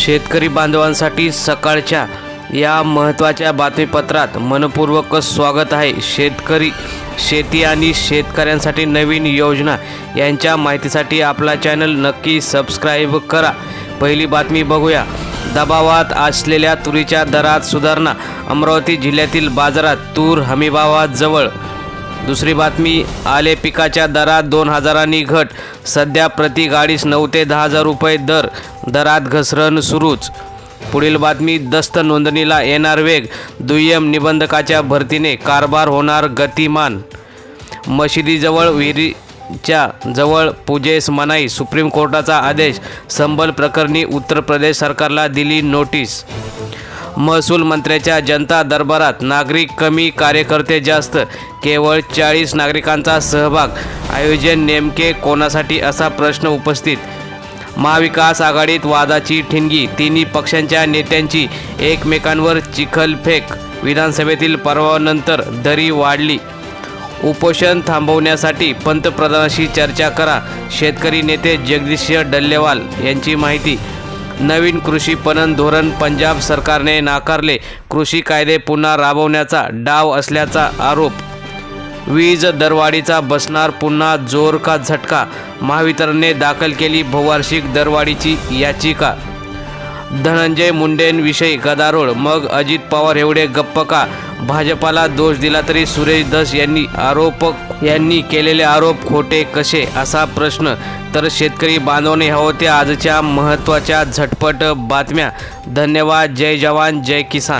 शेतकरी बांधवांसाठी सकाळच्या या महत्त्वाच्या बातमीपत्रात मनपूर्वक स्वागत आहे. शेतकरी शेती आणि शेतकऱ्यांसाठी नवीन योजना यांच्या माहितीसाठी आपला चॅनल नक्की सबस्क्राईब करा. पहिली बातमी बघूया. दबावात असलेल्या तुरीच्या दरात सुधारणा. अमरावती जिल्ह्यातील बाजारात तूर हमीभावाजवळ दुसरी बातमी आले पिकाच्या दरात दोन हजारांनी घट. सध्या प्रति गाडीस नऊ ते दहा हजार रुपये दर. दरात घसरण सुरूच. पुढील बातमी दस्त नोंदणीला येणार वेग. दुय्यम निबंधकाच्या भरतीने कारभार होणार गतिमान. मशिदीजवळ विहिरीच्या जवळ पूजेस मनाई. सुप्रीम कोर्टाचा आदेश. संबल प्रकरणी उत्तर प्रदेश सरकारला दिली नोटीस. महसूल मंत्र्याच्या जनता दरबारात नागरिक कमी कार्यकर्ते जास्त केवळ चाळीस नागरिकांचा सहभाग. आयोजन नेमके कोणासाठी असा प्रश्न उपस्थित? महाविकास आघाडीत वादाची ठिणगी तिन्ही पक्षांच्या नेत्यांची एकमेकांवर चिखलफेक विधानसभेतील पर्वानंतर दरी वाढली. उपोषण थांबवण्यासाठी पंतप्रधानाशी चर्चा करा शेतकरी नेते जगदीश डल्लेवाल यांची माहिती नवीन कृषी पणन धोरण पंजाब सरकारने नाकारले. कृषी कायदे पुन्हा राबवण्याचा डाव असल्याचा आरोप. वीज दरवाढीचा बसणार पुन्हा जोर का झटका. महावितरणने दाखल केली बहुवार्षिक दरवाढीची याचिका. धनंजय मुंडेंविषयी गदारोळ. मग अजित पवार एवढे गप्प का? भाजपाला दोष दिला तरी सुरेश दस यांनी आरोप यांनी केलेले आरोप खोटे कसे? असा प्रश्न. तर शेतकरी बांधवने होत्या आजच्या महत्त्वाच्या झटपट बातम्या. धन्यवाद. जय जवान जय किसान.